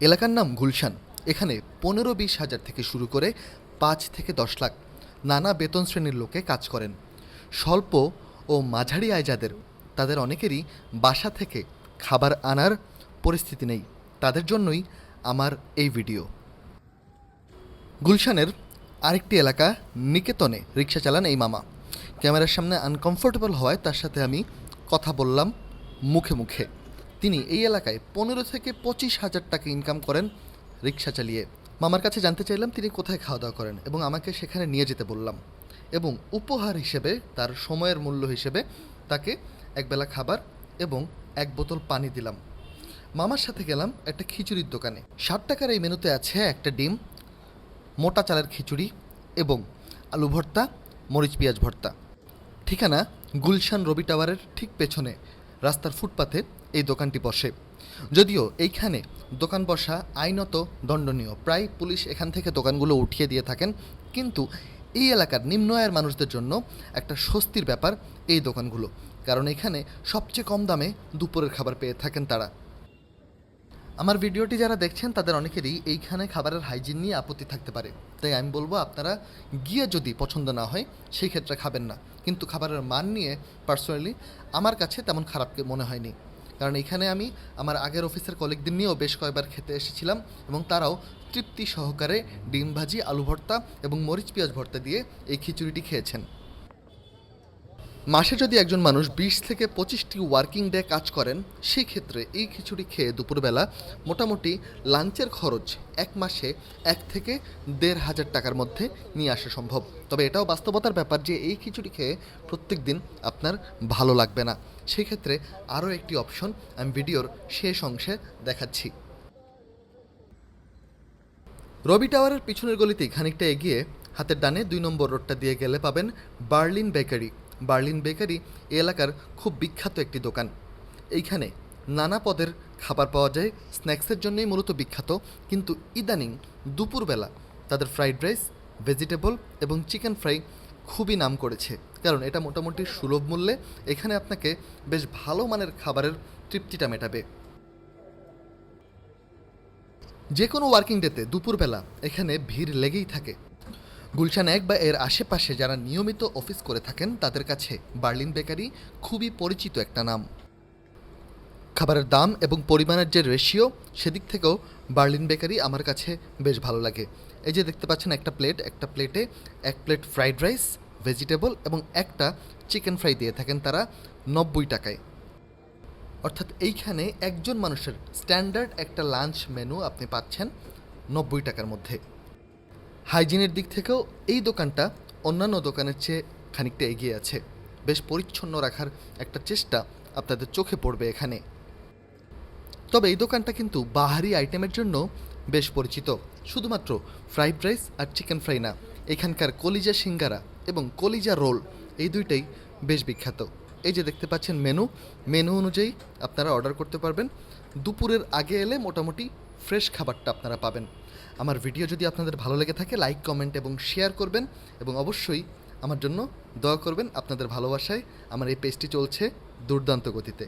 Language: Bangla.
এলাকার নাম গুলশান। এখানে পনেরো বিশ হাজার থেকে শুরু করে পাঁচ থেকে দশ লাখ নানা বেতন শ্রেণির লোকে কাজ করেন। স্বল্প ও মাঝারি আয় যাদের, তাদের অনেকেরই বাসা থেকে খাবার আনার পরিস্থিতি নেই। তাদের জন্যই আমার এই ভিডিও। গুলশানের আরেকটি এলাকা নিকেতনে রিক্সা চালান এই মামা। ক্যামেরার সামনে আনকমফোর্টেবল হওয়ায় তার সাথে আমি কথা বললাম মুখে মুখে। তিনি এই এলাকায় পনেরো থেকে পঁচিশ হাজার টাকা ইনকাম করেন রিক্সা চালিয়ে। মামার কাছে জানতে চাইলাম তিনি কোথায় খাওয়া দাওয়া করেন এবং আমাকে সেখানে নিয়ে যেতে বললাম এবং উপহার হিসেবে তার সময়ের মূল্য হিসেবে তাকে একবেলা খাবার এবং এক বোতল পানি দিলাম। মামার সাথে গেলাম একটা খিচুড়ির দোকানে। ষাট টাকার এই মেনুতে আছে একটা ডিম, মোটা চালের খিচুড়ি এবং আলু ভর্তা, মরিচ, পেঁয়াজ ভর্তা। ঠিকানা গুলশান রবি টাওয়ারের ঠিক পেছনে রাস্তার ফুটপাথে এই দোকানটি বসে। যদিও এইখানে দোকান বসা আইনত দণ্ডনীয়। প্রায় পুলিশ এখান থেকে দোকানগুলো উঠিয়ে দিয়ে থাকেন। কিন্তু এই এলাকার নিম্ন আয়ের মানুষদের জন্য একটা স্বস্তির ব্যাপার এই দোকানগুলো। কারণ এখানে সবচেয়ে কম দামে দুপুরের খাবার পেয়ে থাকেন তারা। আমার ভিডিওটি যারা দেখছেন, তাদের অনেকেরই এইখানে খাবারের হাইজিন নিয়ে আপত্তি থাকতে পারে। তাই আমি বলব, আপনারা গিয়ে যদি পছন্দ না হয়, সেই ক্ষেত্রে খাবেন না। কিন্তু খাবারের মান নিয়ে পার্সোনালি আমার কাছে তেমন খারাপ মনে হয়নি। কারণ এখানে আমি আমার আগের অফিসের কলিগদের নিয়েও বেশ কয়েকবার খেতে এসেছিলাম এবং তারাও তৃপ্তি সহকারে ডিম ভাজি, আলু ভর্তা এবং মরিচ, পেঁয়াজ ভর্তা দিয়ে এই খিচুড়িটি খেয়েছেন। মাসে যদি একজন মানুষ বিশ থেকে পঁচিশটি ওয়ার্কিং ডে কাজ করেন সেই ক্ষেত্রে এই খিচুড়ি খেয়ে দুপুরবেলা মোটামুটি লাঞ্চের খরচ এক মাসে এক থেকে দেড় হাজার টাকার মধ্যে নিয়ে আসা সম্ভব। তবে এটাও বাস্তবতার ব্যাপার যে এই খিচুড়ি খেয়ে প্রত্যেক দিন আপনার ভালো লাগবে না। সেই ক্ষেত্রে আরও একটি অপশন আমি ভিডিওর শেষ অংশে দেখাচ্ছি। রবি টাওয়ারের পিছনের গলিতে খানিকটা এগিয়ে হাতের ডানে দুই নম্বর রোডটা দিয়ে গেলে পাবেন বার্লিন বেকারি। বার্লিন বেকারি এলাকার খুব বিখ্যাত একটি দোকান। এইখানে নানা পদের খাবার পাওয়া যায়, স্ন্যাক্সের জন্যই মূলত বিখ্যাত, কিন্তু ইদানিং দুপুরবেলা তাদের ফ্রাইড রাইস, ভেজিটেবল এবং চিকেন ফ্রাই খুবই নাম করেছে। কারণ এটা মোটামুটি সুলভ মূল্যে এখানে আপনাকে বেশ ভালো মানের খাবারের তৃপ্তিটা মেটাবে। যে কোনো ওয়ার্কিং ডেতে দুপুরবেলা এখানে ভিড় লেগেই থাকে। গুলশান এক বা এর আশেপাশে যারা নিয়মিত অফিস করে থাকেন, তাদের কাছে বার্লিন বেকারি খুবই পরিচিত একটা নাম। খাবারের দাম এবং পরিমাণের যে রেশিও সেদিক থেকেও বার্লিন বেকারি আমার কাছে বেশ ভালো লাগে। এই যে দেখতে পাচ্ছেন একটা প্লেট একটা প্লেটে এক প্লেট ফ্রাইড রাইস ভেজিটেবল এবং একটা চিকেন ফ্রাই দিয়ে থাকেন তারা নব্বই টাকায়। অর্থাৎ এইখানে একজন মানুষের স্ট্যান্ডার্ড একটা লাঞ্চ মেনু আপনি পাচ্ছেন নব্বই টাকার মধ্যে। হাইজিনের দিক থেকেও এই দোকানটা অন্যান্য দোকানের চেয়ে খানিকটা এগিয়ে আছে। বেশ পরিচ্ছন্ন রাখার একটা চেষ্টা আপনাদের চোখে পড়বে এখানে। তবে এই দোকানটা কিন্তু বাহারি আইটেমের জন্য বেশ পরিচিত। শুধুমাত্র ফ্রাইড রাইস আর চিকেন ফ্রাই না, এখানকার কলিজা সিঙ্গারা এবং কলিজা রোল এই দুইটাই বেশ বিখ্যাত। এই যে দেখতে পাচ্ছেন মেনু মেনু অনুযায়ী আপনারা অর্ডার করতে পারবেন। দুপুরের আগে এলে মোটামুটি ফ্রেশ খাবারটা আপনারা পাবেন। আমার ভিডিও যদি আপনাদের ভালো লেগে থাকে লাইক কমেন্ট এবং শেয়ার করবেন এবং অবশ্যই আমার জন্য দয়া করবেন আপনাদের ভালোবাসায়। আমার এই পেজটি চলছে দুর্দান্ত গতিতে।